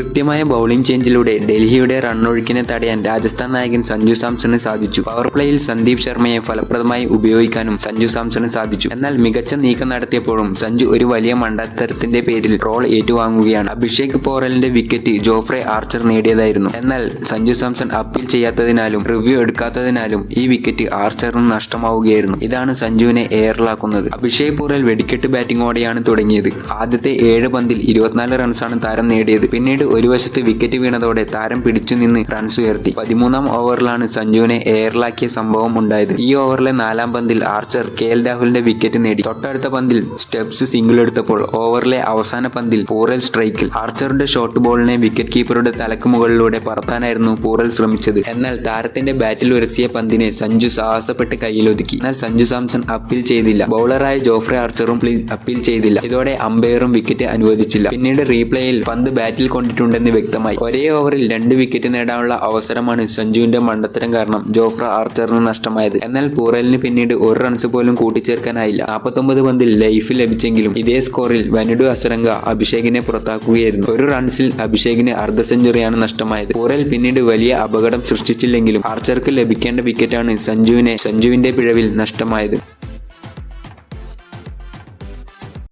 കൃത്യമായ ബൗളിംഗ് ചേഞ്ചിലൂടെ ഡൽഹിയുടെ റണ്ണൊഴുക്കിനെ തടയാൻ രാജസ്ഥാൻ നായകൻ സഞ്ജു സാംസണ് സാധിച്ചു. പവർ പ്ലേയിൽ സന്ദീപ് ശർമ്മയെ ഫലപ്രദമായി ഉപയോഗിക്കാനും സഞ്ജു സാംസണ് സാധിച്ചു. എന്നാൽ മികച്ച നീക്കം നടത്തിയപ്പോഴും സഞ്ജു ഒരു വലിയ മണ്ടത്തരത്തിന്റെ പേരിൽ റോൾ ഏറ്റുവാങ്ങുകയാണ്. അഭിഷേക് പോറലിന്റെ വിക്കറ്റ് ജോഫ്രെ ആർച്ചർ നേടിയതായിരുന്നു. എന്നാൽ സഞ്ജു സാംസൺ അപ്പീൽ ചെയ്യാത്തതിനാലും റിവ്യൂ എടുക്കാത്തതിനാലും ഈ വിക്കറ്റ് ആർച്ചറിന് നഷ്ടമാവുകയായിരുന്നു. ഇതാണ് സഞ്ജുവിനെ എയറിലാക്കുന്നത്. അഭിഷേക് പോറൽ വെടിക്കെട്ട് ബാറ്റിംഗോടെയാണ് തുടങ്ങിയത്. ആദ്യത്തെ ഏഴ് പന്തിൽ ഇരുപത്തിനാല് റൺസാണ് താരം നേടിയത്. പിന്നീട് ഒരു വശത്ത് വിക്കറ്റ് വീണതോടെ താരം പിടിച്ചു നിന്ന് റൺസ് ഉയർത്തി. പതിമൂന്നാം ഓവറിലാണ് സഞ്ജുവിനെ എയറിലാക്കിയ സംഭവം ഉണ്ടായത്. ഈ ഓവറിലെ നാലാം പന്തിൽ ആർച്ചർ കെ എൽ രാഹുലിന്റെ വിക്കറ്റ് നേടി. തൊട്ടടുത്ത പന്തിൽ സ്റ്റെപ്സ് സിംഗിൾ എടുത്തപ്പോൾ ഓവറിലെ അവസാന പന്തിൽ പൂറൽ സ്ട്രൈക്കിൽ ആർച്ചറുടെ ഷോട്ട് ബോളിനെ വിക്കറ്റ് കീപ്പറുടെ തലക്ക് മുകളിലൂടെ പറത്താനായിരുന്നു പൂറൽ ശ്രമിച്ചത്. എന്നാൽ താരത്തിന്റെ ബാറ്റിൽ ഉരസിയ പന്തിനെ സഞ്ജു സാഹസപ്പെട്ട് കയ്യിലൊതുക്കി. എന്നാൽ സഞ്ജു സാംസൺ അപ്പീൽ ചെയ്തില്ല. ബൗളറായ ജോഫ്രെ ആർച്ചറും അപ്പീൽ ചെയ്തില്ല. ഇതോടെ അമ്പയറും വിക്കറ്റ് അനുവദിച്ചില്ല. പിന്നീട് റീപ്ലേയിൽ പന്ത് ബാറ്റിൽ കൊണ്ടിട്ടുണ്ടെന്ന് വ്യക്തമായി. ഒരേ ഓവറിൽ രണ്ട് വിക്കറ്റ് നേടാനുള്ള അവസരമാണ് സഞ്ജുവിന്റെ മണ്ടത്തരം കാരണം ജോഫ്ര ആർച്ചറിന് നഷ്ടമായത്. എന്നാൽ പൂറലിന് പിന്നീട് ഒരു റൺസ് പോലും കൂട്ടിച്ചേർക്കാനായില്ല. നാൽപ്പത്തൊമ്പത് പന്തിൽ ലൈഫ് ലഭിച്ചെങ്കിലും ഇതേ സ്കോറിൽ വനിഡു അസരംഗ അഭിഷേകിനെ പുറത്താക്കുകയായിരുന്നു. ഒരു റൺസിൽ അഭിഷേകിന് അർദ്ധ സെഞ്ചുറിയാണ് നഷ്ടമായത്. പൂറൽ പിന്നീട് വലിയ അപകടം സൃഷ്ടിച്ചില്ലെങ്കിലും ആർച്ചർക്ക് ലഭിക്കേണ്ട വിക്കറ്റാണ് സഞ്ജുവിനെ സഞ്ജുവിന്റെ പിഴവിൽ നഷ്ടമായത്.